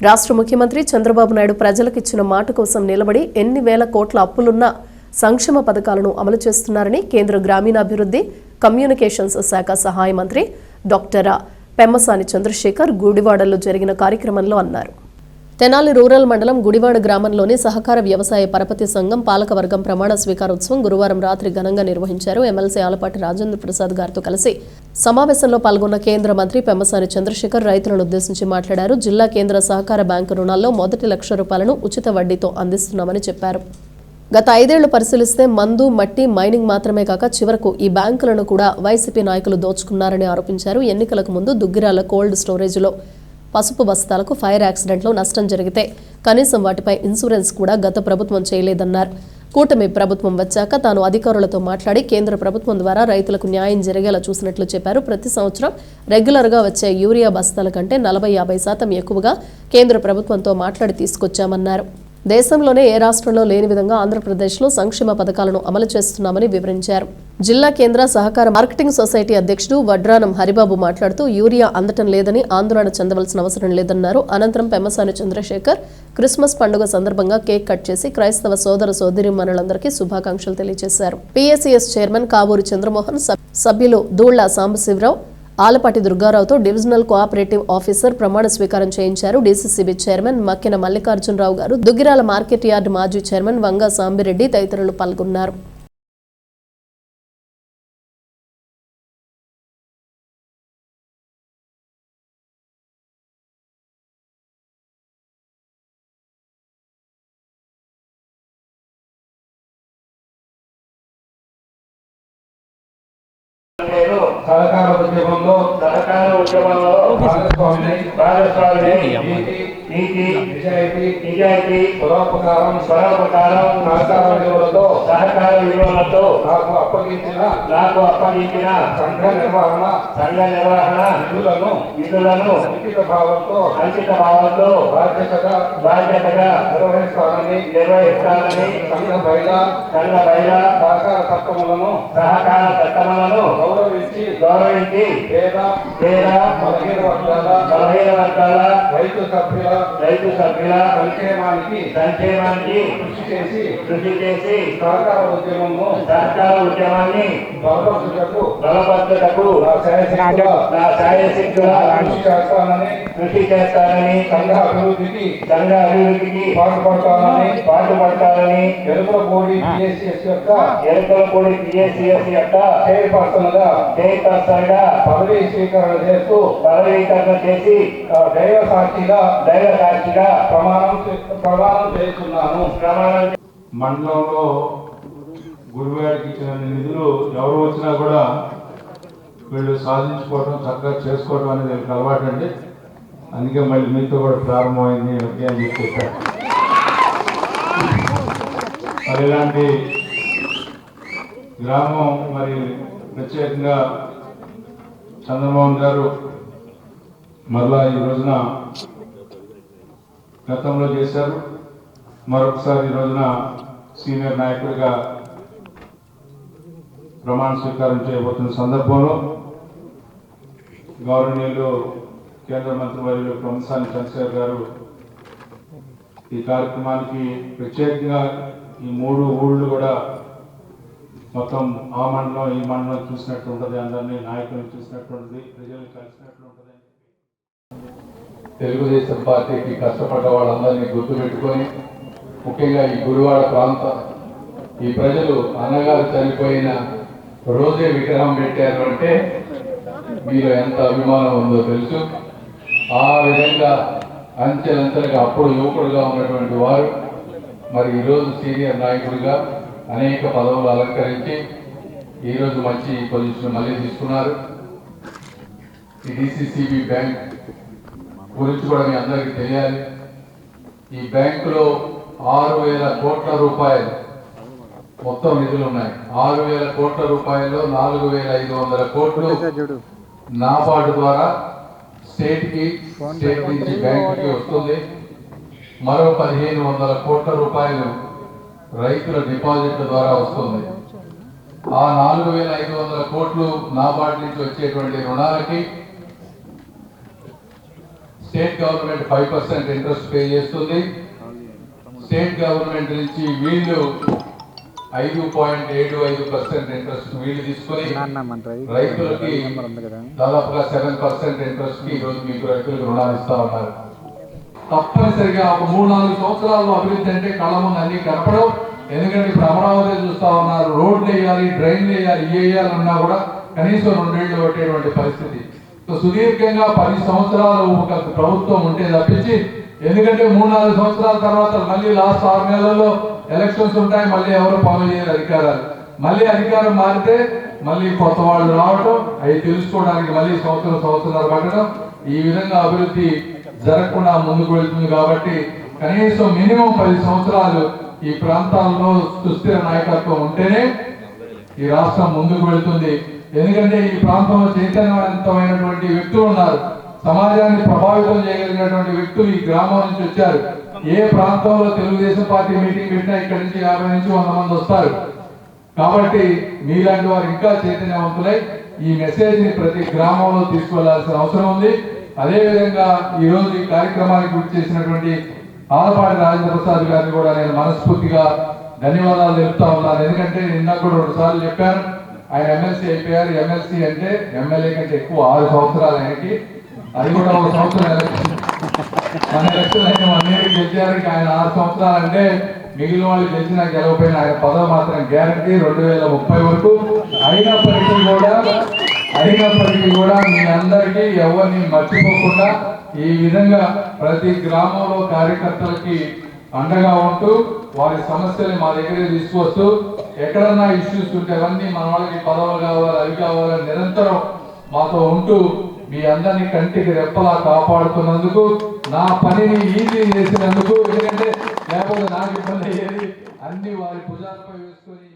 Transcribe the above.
రాష్ట్ర ముఖ్యమంత్రి చంద్రబాబు నాయుడు ప్రజలకు ఇచ్చిన మాట కోసం నిలబడి ఎన్ని వేల కోట్ల అప్పులున్న సంక్షేమ పథకాలను అమలు చేస్తున్నారని కేంద్ర గ్రామీణాభివృద్ధి కమ్యూనికేషన్స్ శాఖ సహాయ మంత్రి డాక్టర్ పెమ్మసాని చంద్రశేఖర్ గూడివాడలో జరిగిన కార్యక్రమంలో అన్నారు. తెనాలి రూరల్ మండలం గుడివాడ గ్రామంలోని సహకార వ్యవసాయ పరపతి సంఘం పాలకవర్గం ప్రమాణ స్వీకారోత్సవం గురువారం రాత్రి ఘనంగా నిర్వహించారు. ఎమ్మెల్సీ ఆలపాటి రాజేంద్ర ప్రసాద్ గారితో కలిసి సమావేశంలో పాల్గొన్న కేంద్ర మంత్రి పెమ్మసాని చంద్రశేఖర్ రైతులను ఉద్దేశించి మాట్లాడారు. జిల్లా కేంద్ర సహకార బ్యాంకు రుణాల్లో మొదటి లక్ష రూపాయలను ఉచిత వడ్డీతో అందిస్తున్నామని చెప్పారు. గత ఐదేళ్ళు పరిశీలిస్తే మందు మట్టి మైనింగ్ మాత్రమే కాక చివరకు ఈ బ్యాంకులను కూడా వైసీపీ నాయకులు దోచుకున్నారని ఆరోపించారు. ఎన్నికలకు ముందు దుగ్గిరాల కోల్డ్ స్టోరేజ్లో పసుపు బస్తాలకు ఫైర్ యాక్సిడెంట్లో నష్టం జరిగితే కనీసం వాటిపై ఇన్సూరెన్స్ కూడా గత ప్రభుత్వం చేయలేదన్నారు. కూటమి ప్రభుత్వం వచ్చాక తాను అధికారులతో మాట్లాడి కేంద్ర ప్రభుత్వం ద్వారా రైతులకు న్యాయం జరిగేలా చూసినట్లు చెప్పారు. ప్రతి సంవత్సరం రెగ్యులర్గా వచ్చే యూరియా బస్తాల కంటే నలభై యాభై శాతం ఎక్కువగా కేంద్ర ప్రభుత్వంతో మాట్లాడి తీసుకొచ్చామన్నారు. దేశంలోనే ఏ రాష్ట్రంలో లేని విధంగా ఆంధ్రప్రదేశ్లో సంక్షేమ పథకాలను అమలు చేస్తున్నామని వివరించారు. జిల్లా కేంద్ర సహకార మార్కెటింగ్ సొసైటీ అధ్యక్షుడు వడ్రానం హరిబాబు మాట్లాడుతూ యూరియా అందటం లేదని ఆందోళన చెందవలసిన అవసరం లేదన్నారు. అనంతరం పెమ్మసాని చంద్రశేఖర్ క్రిస్మస్ పండుగ సందర్భంగా కేక్ కట్ చేసి క్రైస్తవ సోదర సోదరిమణులందరికీ శుభాకాంక్షలు తెలియజేశారు. పీఎస్సీఎస్ చైర్మన్ కావూరి చంద్రమోహన్ సభ్యులు దూళ్ళ సాంబశివరావు ఆలపాటి దుర్గారావుతో డివిజనల్ కోఆపరేటివ్ ఆఫీసర్ ప్రమాణ స్వీకారం చేయించారు. డీసీసీబీ చైర్మన్ మక్కిన మల్లికార్జునరావు గారు దుగ్గిరాల మార్కెట్ యార్డ్ మాజీ చైర్మన్ వంగ సాంబిరెడ్డి తదితరులు పాల్గొన్నారు. నేను సహకార ఉద్యమంలో సహకార ఉద్యమంలో భాగస్వామిని భాగస్వామిని నీతి నిజాయితీ నిజాయితీ పరోపకారం స్వరూపకారం సహకార విలువలతో సహకార విలువలతో నాకు అప్పగించిన నాకు అప్పగించిన సంఘ నిర్వహణ సంఘ నిర్వహణ విధులను విధులను అంకిత భావంతో అంకిత భావంతో బాధ్యతగా బాధ్యతగా నిర్వహిస్తానని నిర్వహిస్తానని సంఘ బయట సంఘ బయట సహకార తత్వములను సహకార చట్టములను గౌరవించి గౌరవించి పేద పేద బలహీన వర్గాల రైతు సభ్యుల రైతు సభ్యుల సంక్షేమానికి సంక్షేమానికి కృషి చేసి కృషి చేసి సహకార ఉద్యమము సహకార ఉద్యమాన్ని బలపరచుటకు బలపరచుటకు నా సాయశక్తుల కృషి చేస్తానని కృషి చేస్తానని సంఘ అభివృద్ధికి సంఘ అభివృద్ధికి పాటుపడతానని పాటుపడతానని ఎరుపులపూడి పిఎస్సిఎస్ యొక్క ఎరుకలపూడి పిఎస్సిఎస్ యొక్క చైర్పర్సన్గా చైర్పర్సన్గా పదవీ స్వీకరణ చేస్తూ పదవీకరణ చేసి దైవ సాక్షిగా దైవ సాక్షిగా ప్రమాణం ప్రమాణం చేస్తున్నాను. ప్రమాణం మండలంలో గురువారికి ఇచ్చిన నిధులు ఎవరు వచ్చినా కూడా వీళ్ళు సాధించుకోవడం చక్కగా చేసుకోవడం అనేది వీళ్ళకి అలవాటు అండి అందుకే మళ్ళీ మీతో కూడా ప్రారంభమైంది ఓకే అని చెప్పేసారు మరి ఇలాంటి గ్రామం మరి ప్రత్యేకంగా చంద్రమోహన్ గారు మరలా ఈ రోజున గతంలో చేశారు. మరొకసారి ఈ రోజున సీనియర్ నాయకుడిగా ప్రమాణ స్వీకారం చేయబోతున్న సందర్భంలో గౌరవనీయులు కేంద్ర మంత్రి వర్యులు ప్రొమసాని చంద్రశేఖర్ గారు ఈ కార్యక్రమానికి ప్రత్యేకంగా ఈ మూడు ఊళ్ళు కూడా మొత్తం ఆ మండలం ఈ మండలం చూసినట్టు ఉంటుంది అందరినీ నాయకులను చూసినట్టు ఉంటుంది ప్రజల్ని కలిసినట్లు ఉంటుంది తెలుగుదేశం పార్టీకి కష్టపడ్డ వాళ్ళందరినీ గుర్తుపెట్టుకొని ముఖ్యంగా ఈ గుడివాడ ప్రాంత ఈ ప్రజలు అన్నగారు చనిపోయిన రోజే విగ్రహం పెట్టారు అంటే మీలో ఎంత అభిమానం ఉందో తెలుసు. ఆ విధంగా అంచెలంచెలుగా అప్పుడు యువకుడుగా ఉన్నటువంటి వారు మరి ఈరోజు సీనియర్ నాయకుడిగా అనేక పదవులు అలంకరించి ఈరోజు మంచి పొజిషన్ మళ్ళీ తీసుకున్నారు. ఈ డిసిసిబి బ్యాంక్ గురించి కూడా మీ అందరికీ తెలియాలి. ఈ బ్యాంకులో ఆరు వేల కోట్ల రూపాయలు మొత్తం నిధులు ఉన్నాయి. ఆరు వేల కోట్ల రూపాయల్లో నాలుగు వేల ఐదు వందల కోట్లు నాబార్డు ద్వారా స్టేట్కి స్టేట్ నుంచి బ్యాంకుకి వస్తుంది. మరో పదిహేను వందల కోట్ల రూపాయలు రైతుల డిపాజిట్ల ద్వారా వస్తుంది. ఆ నాలుగు వేల ఐదు వందల కోట్లు నాబార్డ్ నుంచి వచ్చేటువంటి రుణాలకి state government five percent interest pay చేస్తుంది. స్టేట్ గవర్నమెంట్ నుంచి వీళ్ళు ఐదు పాయింట్ ఏడు ఐదు పర్సెంట్ ఇంట్రెస్ట్ వీళ్ళు తీసుకొని రైతులకి దాదాపుగా సెవెన్ పర్సెంట్ ఇంట్రెస్ట్కి ఈరోజు మీకు రైతులకు రుణాలు ఇస్తా ఉన్నారు. తప్పనిసరిగా ఒక మూడు నాలుగు సంవత్సరాల్లో అభివృద్ధి అంటే కళ్ళ ముందు అన్ని కనపడవు. ఎందుకంటే ఇప్పుడు అమరావతి చూస్తా ఉన్నారు రోడ్లు వేయాలి డ్రైన్లు వేయాలి ఏ వేయాలన్నా కూడా కనీసం రెండేళ్ళు పట్టేటువంటి పరిస్థితి. సో సుదీర్ఘంగా పది సంవత్సరాలు ఒక ప్రభుత్వం ఉంటే తప్పించి ఎందుకంటే మూడు నాలుగు సంవత్సరాల తర్వాత మళ్ళీ లాస్ట్ ఆరు నెలల్లో ఎలక్షన్స్ ఉంటాయి మళ్ళీ ఎవరు పనులు చేయరు అధికారాలు. మళ్ళీ అధికారం మారితే మళ్ళీ కొత్త వాళ్ళు రావటం అవి తెలుసుకోవడానికి మళ్ళీ సంవత్సరం సంవత్సరాలు పట్టడం ఈ విధంగా అభివృద్ధి జరగకుండా ముందుకు వెళ్తుంది కాబట్టి కనీసం మినిమం పది సంవత్సరాలు ఈ ప్రాంతాల్లో సుస్థిర నాయకత్వం ఉంటేనే ఈ రాష్ట్రం ముందుకు వెళ్తుంది. ఎందుకంటే ఈ ప్రాంతంలో చైతన్యవంతమైనటువంటి వ్యక్తులు ఉన్నారు. సమాజాన్ని ప్రభావితం చేయగలిగినటువంటి వ్యక్తులు ఈ గ్రామం నుంచి వచ్చారు. ఏ ప్రాంతంలో తెలుగుదేశం పార్టీ మీటింగ్ పెట్టినా ఇక్కడి నుంచి యాభై నుంచి వంద మంది వస్తారు. కాబట్టి మీలాంటి వారు ఇంకా చైతన్యవంతులై ఈ మెసేజ్ని ప్రతి గ్రామంలో తీసుకెళ్ళాల్సిన అవసరం ఉంది. అదేవిధంగా ఈరోజు ఈ కార్యక్రమానికి గుర్తు చేసినటువంటి ఆలపాటి రాజేంద్ర ప్రసాద్ గారిని కూడా నేను మనస్ఫూర్తిగా ధన్యవాదాలు తెలుపుతా ఉన్నాను ఎందుకంటే నిన్న కూడా రెండు సార్లు చెప్పాను ఆయన ఎమ్మెల్సీ అయిపోయారు. ఎమ్మెల్సీ అంటే ఎమ్మెల్యే కంటే ఎక్కువ ఆరు సంవత్సరాలు ఆయనకి. అది కూడా ఒక సంవత్సరం ఎలక్షన్. మన ఎలక్షన్ అయిన వన్ ఇయర్ గెలిచారు ఆయన ఆరు సంవత్సరాలు అంటే మిగిలిన వాళ్ళు గెలిచినా గెలవపోయిన ఆయన పదవి మాత్రం గ్యారంటీ రెండు వేల ముప్పై వరకు. అయినప్పటికీ కూడా అయినప్పటికీ కూడా మీ అందరికీ ఎవరిని మర్చిపోకుండా ఈ విధంగా ప్రతి గ్రామంలో కార్యకర్తలకి అండగా ఉంటూ వారి సమస్యలు మా దగ్గరే తీసుకొస్తూ ఎక్కడన్నా ఇష్యూస్ ఉంటే అవన్నీ మన వాళ్ళకి పదవులు కావాలి అవి కావాలని నిరంతరం మాతో ఉంటూ మీ అందరినీ కంటికి రెప్పలా కాపాడుతున్నందుకు నా పనిని ఈజీ చేసినందుకు ఎందుకంటే లేకపోతే నాకు ఇబ్బంది అయ్యేది అన్ని వారి భుజాలపై వేసుకొని